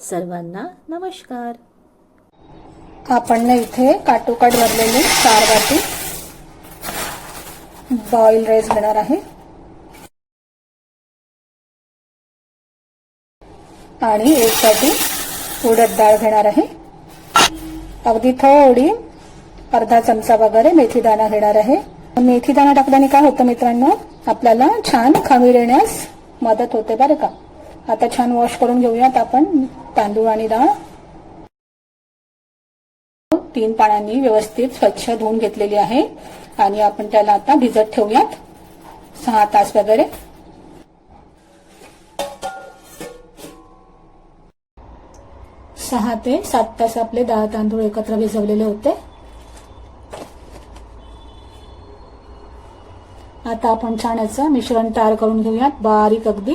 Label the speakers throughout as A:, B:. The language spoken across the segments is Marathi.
A: सर्वांना नमस्कार.
B: आपण इथे काटोकाट भरलेले चार वाटी बॉईल राईस घेणार आहे. आणि एक वाटी उडद डाळ घेणार आहे. अगदी थोडी अर्धा चमचा वगैरे मेथी दाणा घेणार आहे. मेथी दाणा टाकल्याने काय होतं मित्रांनो? आपल्याला छान खमीर येण्यास मदत होते बरं का? आता छान वॉश करून घेऊयात आपण. तांदूळ आणि डाळ. तीन पाण्याने व्यवस्थित स्वच्छ धुवून घेतलेली आहे. आणि आपण त्याला आता भिजत ठेवूयात. सहा तास वगैरे. सहा ते सात तास आपले डाळ तांदूळ एकत्र भिजवलेले होते. आता आपण छान याचं मिश्रण तयार करून घेऊयात. बारीक अगदी.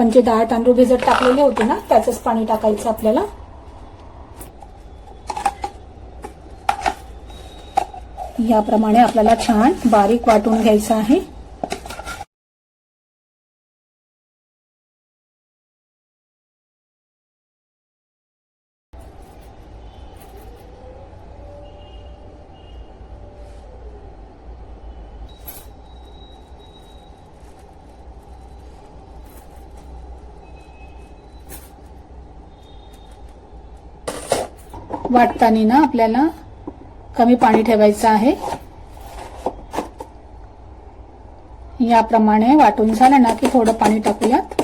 B: आपण जे डाळ तांदूळ भिजत टाकलेले होते ना त्याचंच पाणी टाकायचं आपल्याला. याप्रमाणे आपल्याला छान बारीक वाटून घ्यायचं आहे. वाटताना ना आपल्याला कमी पाणी ठेवायचं आहे. याप्रमाणे वाटून झालं ना की थोडं पाणी टाकूयात.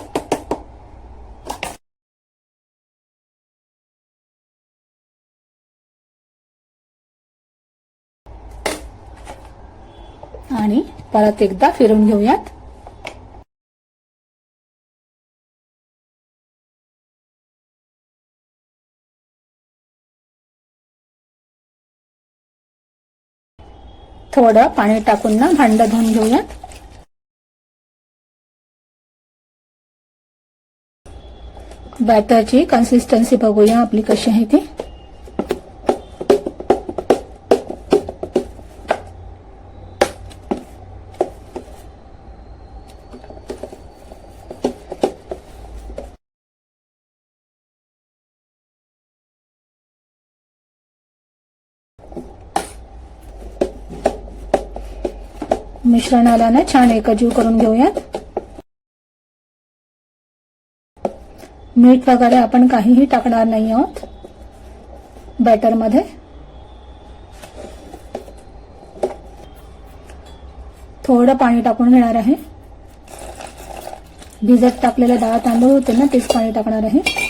B: आणि परत एकदा फिरून घेऊयात. थोडं पाणी टाकून ना भांड धुवून घेऊयात. बॅटरची कन्सिस्टन्सी बघूया आपली कशी आहे ती. मिश्रणाला ना छान एकजीव करून घेऊयात. मीठ वगैरे आपण काहीही टाकणार नाही आहोत. बॅटरमध्ये. थोडं पाणी टाकून घेणार आहे. भिजत टाकलेले डाळ तांदूळ होते ना तेच पाणी टाकणार आहे.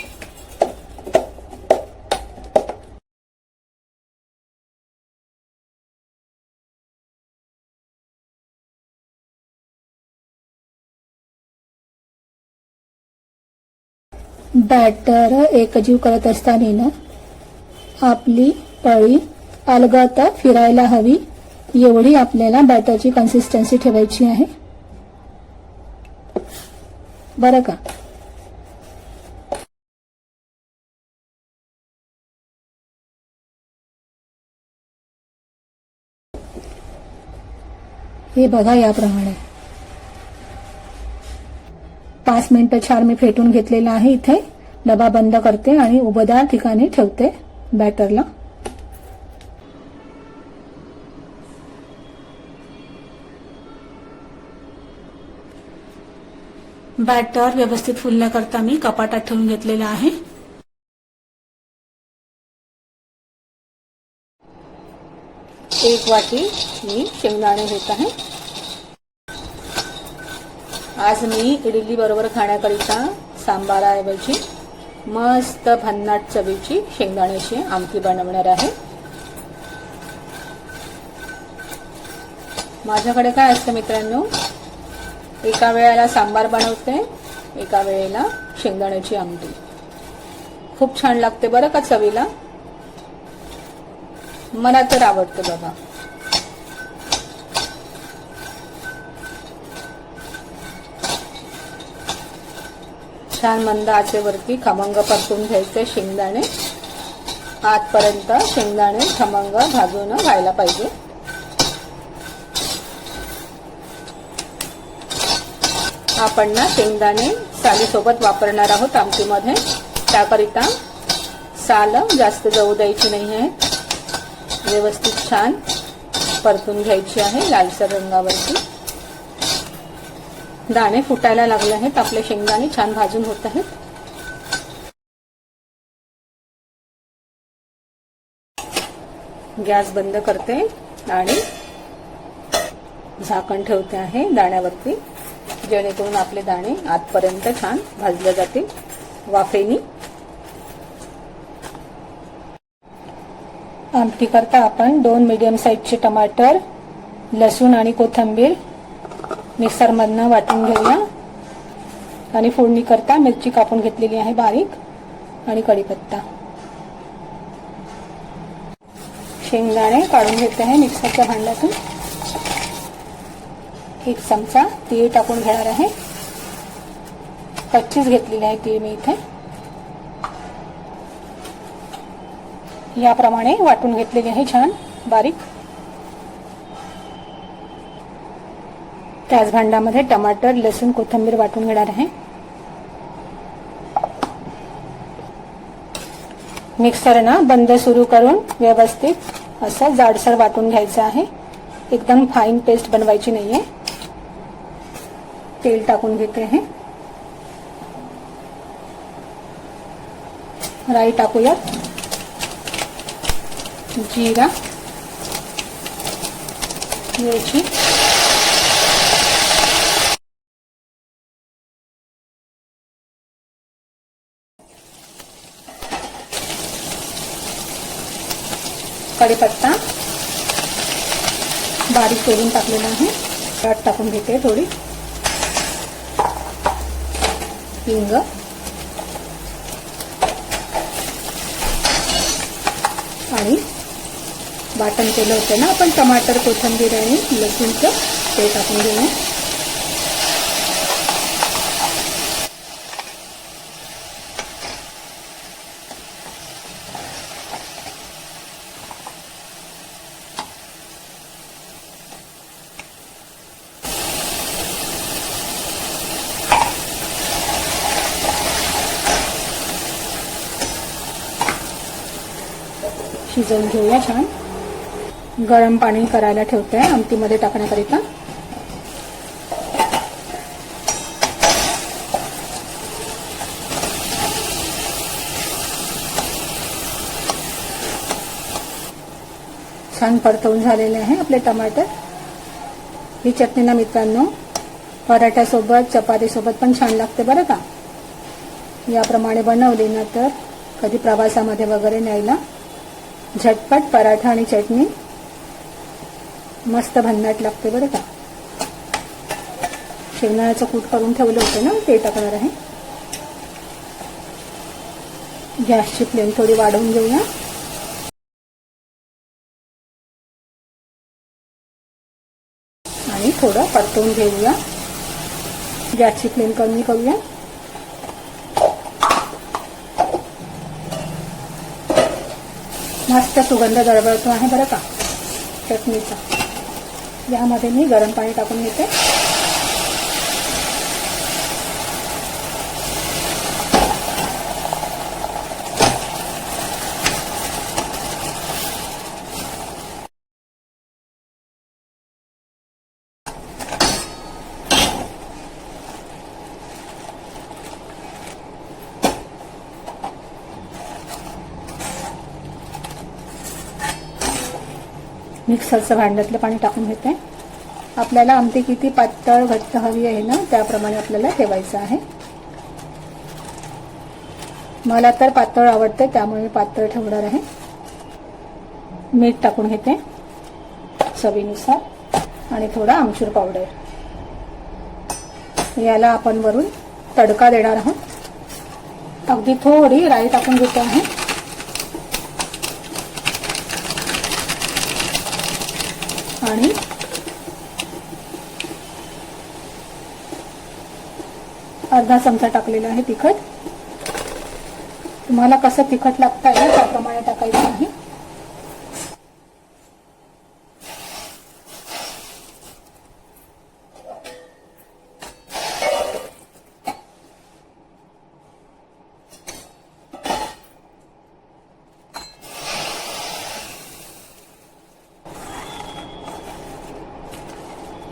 B: बॅटर एकजीव करत असताना आपली पळी अलगत फिरायला हवी एवढी आपल्याला बॅटरची कन्सिस्टन्सी ठेवायची आहे. बरं का? हे बघा याप्रमाणे. पाच मिनिटं छान मी फेटून घेतलेला आहे इथे. डबा बंद करते आणि उबदार ठिकाणी ठेवते बॅटरला. बॅटर व्यवस्थित फुलण्याकरता मी कपाटात ठेवून घेतलेला आहे. एक वाटी मी शेंगदाणे घेत आहे. आज मी इडली बरोबर खाण्याकरिता सांबाराऐवजी मस्त भन्नाट चवीची शेंगदाण्याची आमटी बनवणार आहे. माझ्याकडे काय असतं मित्रांनो? एका वेळेला सांबार बनवते एका वेळेला शेंगदाण्याची आमटी. खूप छान लागते बरं का चवीला? मला तर आवडतं बघा. छान मंद आचेवरती खमंग परतून घ्यायचे शेंगदाणे. आतपर्यंत शेंगदाणे खमंग भाजून व्हायला पाहिजे. आपण ना शेंगदाणे सालीसोबत वापरणार आहोत आमटीमध्ये. त्याकरिता साल जास्त जाऊ द्यायची नाही आहे. व्यवस्थित छान परतून घ्यायची आहे लालसर रंगावरती. दाणे फुटायला लागले आहेत. आपले शेंगदाणे छान भाजून होत आहेत. गॅस बंद करते आणि झाकण ठेवते आहे दाण्यावरती. जेणेकरून आपले दाणे आतपर्यंत छान भाजले जातील. वाफेनी. आमटी करता आपण दोन मीडियम साईजचे टमाटर लसूण आणि कोथिंबीर मिक्सरमधनं वाटून घेऊया. आणि फोडणी करता मिरची कापून घेतलेली आहे बारीक आणि कढीपत्ता. शेंगदाणे काढून घेते आहे मिक्सरच्या भांड्यातून. एक चमचा तीळ टाकून घेणार आहे. कच्चीच घेतलेली आहे तीळ मी इथे. याप्रमाणे वाटून घेतलेली आहे छान बारीक. त्याच भांड्यामध्ये टमाटर लसूण कोथिंबीर वाटून घेणार आहे. मिक्सर ना बंद सुरू करून व्यवस्थित असं जाडसर वाटून घ्यायचं आहे. एकदम फाईन पेस्ट बनवायची नाहीये. तेल टाकून घेते हे. राई टाकूयात. जिरा मिरची. कढीपत्ता बारीक करून टाकलेला आहे. त्यात टाकून घेते थोडी. हिंग. आणि वाटण केलं होतं ना आपण टमाटर कोथिंबीर आणि लसूणचं ते टाकून घेऊया भिजवून घेऊया छान. गरम पाणी करायला ठेवते आमटीमध्ये टाकण्याकरिता. छान परतवून झालेले आहे आपले टमाटर ही चटणी ना मित्रांनो पराठ्यासोबत चपातीसोबत पण छान लागते बरं का? याप्रमाणे बनवली ना तर कधी प्रवासामध्ये वगैरे न्यायला. झटपट पराठा आणि चटणी. मस्त भन्नाट लागते बरं का? शेंगदाण्याचं कूट करून ठेवलं होतं ना ते टाकणार आहे. गॅसची फ्लेम थोडी वाढवून घेऊया. आणि थोडं परतवून घेऊया. गॅसची फ्लेम कमी करूया. मस्त सुगंध दळबळतो आहे बरं का? चटणीचा. यामध्ये मी गरम पाणी टाकून घेते. मिक्सरचं भांड्यातलं पाणी टाकून घेते. आपल्याला आमटी किती पातळ घट्ट हवी आहे ना त्याप्रमाणे आपल्याला ठेवायचं आहे. मला तर पातळ आवडते त्यामुळे मी पातळ ठेवणार आहे. मीठ टाकून घेते चवीनुसार आणि थोडा आमचूर पावडर. याला आपण वरून तडका देणार आहोत. अगदी थोडी राई टाकून घेतो आहे. आणि अर्धा चमचा टाकलेला आहे तिखट. तुम्हाला कसं तिखट लागतं आहे त्याप्रमाणे टाकायचं आहे.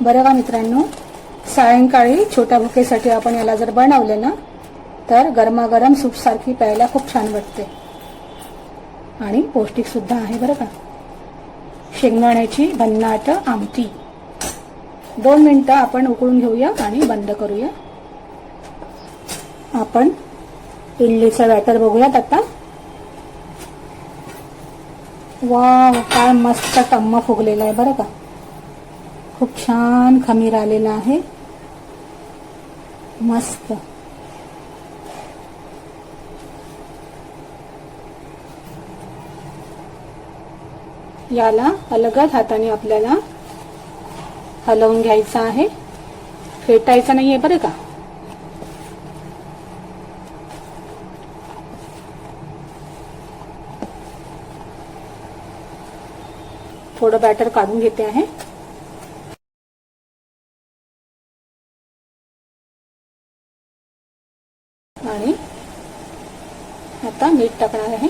B: बरं का मित्रांनो? सायंकाळी छोट्या भुकेसाठी आपण याला जर बनवलं ना तर गरमागरम सूपसारखी प्यायला खूप छान वाटते. आणि पौष्टिक सुद्धा आहे बरं का? शेंगदाण्याची भन्नाट आमटी. दोन मिनटं आपण उकळून घेऊया आणि बंद करूया. आपण इडलीचं बॅटर बघूयात आता. वा काय मस्त टम्म फुगलेला आहे बरं का? खूप छान खमीर आलेला आहे. मस्त. याला अलगद हाताने आपल्याला हलवून घ्यायचं आहे. फेटायचं नाहीये बरं का? थोडं बॅटर काढून घेते आहे. आणि आता मीठ टाकणार आहे.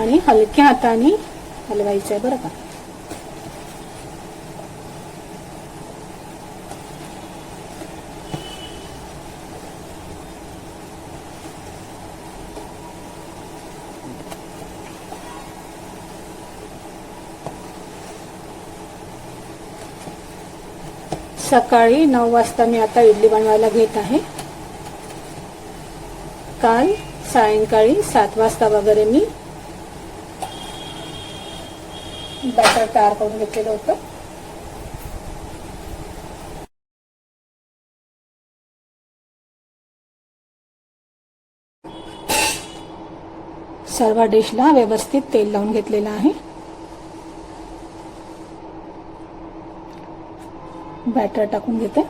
B: आणि हलक्या हाताने हलवायचं आहे बरं का. सकाळी नऊ वाजता मी आता इडली बनवायला घेत आहे. काल सायंकाळी सात वाजता वगैरे मी बॅटर तयार करून घेतलेलं होतं. सर्व डिशला व्यवस्थित तेल लावून घेतलेलं आहे. बॅटर टाकून घेते.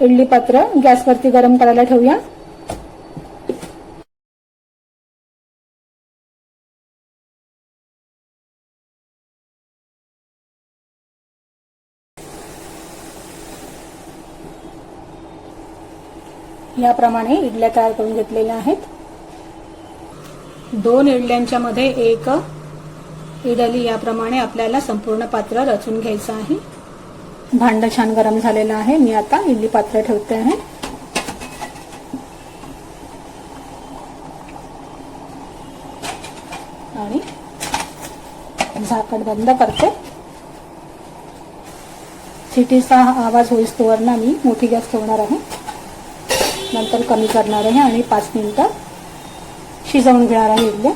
B: इडली पात्र गॅसवरती गरम करायला ठेवूया. याप्रमाणे इडल्या तयार करून घेतलेल्या आहेत. दोन इडल्यांच्या मध्ये एक इडली याप्रमाणे आपल्याला संपूर्ण पात्र रचून घ्यायचं आहे. भांड छान गरम झालेलं आहे. मी आता इडली पात्र ठेवते आहे. आणि झाकण बंद करते. सिटीचा आवाज होईस तोवर ना मी मोठी गॅस ठेवणार आहे. नंतर कमी करणार आहे आणि पाच मिनिटं शिजवून घेणार आहे इडली.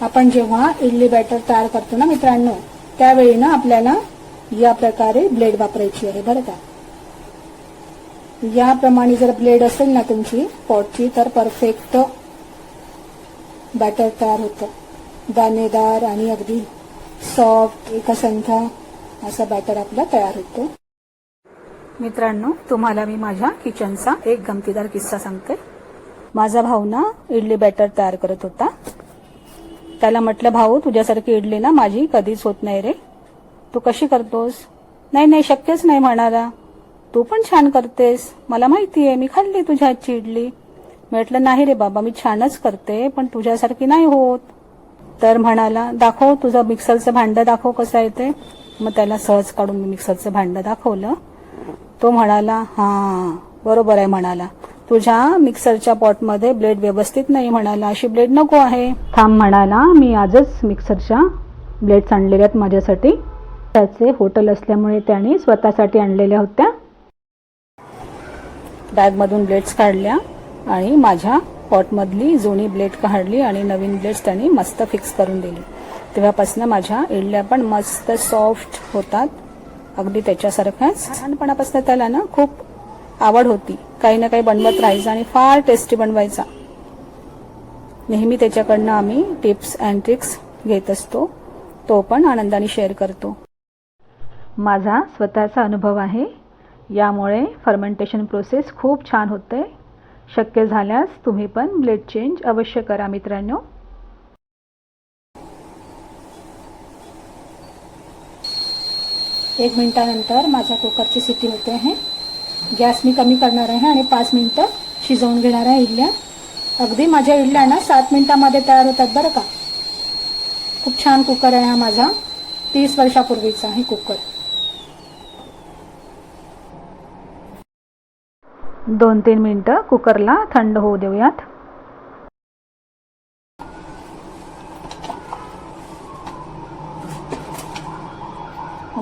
B: आपण जेव्हा इडली बॅटर तयार करतो ना मित्रांनो त्यावेळी ना आपल्याला या प्रकारे ब्लेड वापरायची आहे बरं का? याप्रमाणे जर ब्लेड असेल ना तुमची पॉटची तर परफेक्ट बॅटर तयार होतं. दाणेदार आणि अगदी सॉफ्ट एकसंख्या असा बॅटर आपला तयार होतो. मित्रांनो तुम्हाला मी माझ्या किचनचा एक गमतीदार किस्सा सांगते. माझा भाऊ ना इडली बॅटर तयार करत होता. त्याला म्हटलं भाऊ तुझ्यासारखी इडली ना माझी कधीच होत नाही रे. तू कशी करतोस? नाही नाही शक्यच नाही म्हणाला. तू पण छान करतेस. मला माहिती आहे मी खाल्ली तुझ्या हातची इडली. म्हटलं नाही रे बाबा मी छानच करते पण तुझ्यासारखी नाही होत. तर म्हणाला दाखव तुझं मिक्सरचं भांडं दाखव कसं आहे ते. मग त्याला सहज काढून मी मिक्सरचं भांडं दाखवलं. तो म्हणाला हा बरोबर आहे म्हणाला. तुझ्या मिक्सरच्या पॉटमध्ये ब्लेड व्यवस्थित नाही म्हणाला. अशी ब्लेड नको आहे. थांब म्हणाला. मी आजच मिक्सरच्या ब्लेड्स आणलेल्या आहेत माझ्यासाठी. त्याचे होटल असल्यामुळे त्याने स्वतःसाठी आणलेल्या होत्या. बॅगमधून ब्लेड्स काढल्या आणि माझ्या पॉटमधली जुनी ब्लेड काढली आणि नवीन ब्लेड्स त्यांनी मस्त फिक्स करून दिली. तेव्हापासून माझ्या इडल्या पण मस्त सॉफ्ट होतात. अगदी त्याच्यासारख्याच लहानपणापासून त्याला ना खूप आवड होती. काही ना काही बनवत राहायचं आणि फार टेस्टी बनवायचा. नेहमी त्याच्याकडनं आम्ही टिप्स अँड ट्रिक्स घेत असतो. तो पण आनंदाने शेअर करतो. माझा स्वतःचा अनुभव आहे. यामुळे फर्मेंटेशन प्रोसेस खूप छान होते.
C: शक्य झाल्यास तुम्ही पण ब्लेड चेंज अवश्य करा मित्रांनो.
B: एक मिनिटानंतर माझ्या कुकरची सिटी होते आहे. गॅस मी कमी करणार आहे आणि पाच मिनटं शिजवून घेणार आहे इडल्या. अगदी माझ्या इडल्या ना सात मिनिटामध्ये तयार होतात बरं का? खूप छान कुकर आहे हा माझा. तीस वर्षापूर्वीचा आहे कुकर.
C: दोन तीन मिनटं कुकरला थंड होऊ देऊयात.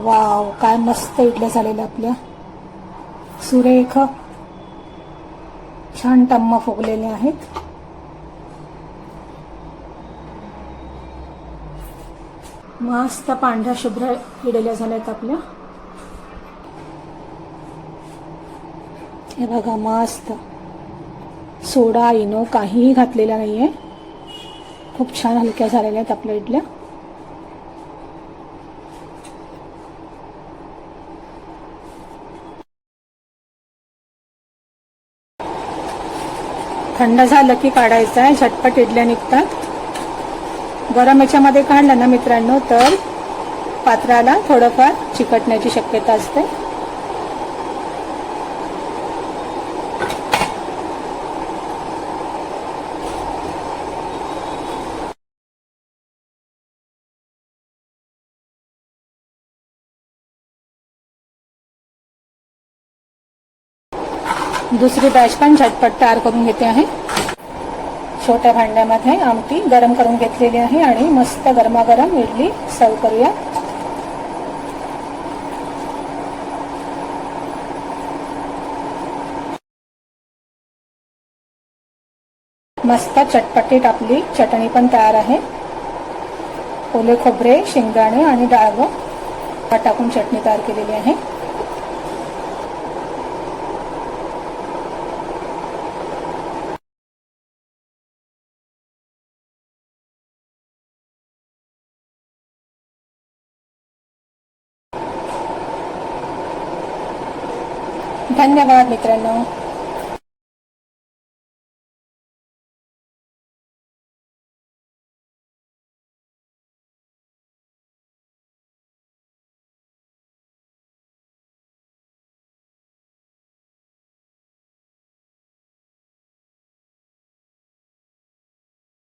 B: वाव काय मस्त इडल्या झालेल्या आपल्या सुरेख. छान टम्म फुगलेले आहेत. मस्त पांढऱ्या शुभ्र इडल्या झाल्या आहेत आपल्या. हे बघा मस्त. सोडा इनो काहीही घातलेला नाहीये. खूप छान हलक्या झालेल्या आहेत आपल्या इडल्या थंड झालं की काढायचं आहे झटपट इडल्या निघतात. गरम याच्यामध्ये काढलं ना मित्रांनो तर पात्राला थोडंफार चिकटण्याची शक्यता असते. दुसरी बॅच पण झटपट तयार करून घेते छोट्या भांड्यामध्ये आमटी गरम करून घेतलेली आहे मस्त गरमागरम इडली सर्व करूया. मस्त चटपटीत आपली चटणी पण तयार आहे. ओले खोबरे, शेंगदाणे आणि डाळवं टाकून चटणी तयार केलेली आहे. धन्यवाद मित्रांनो.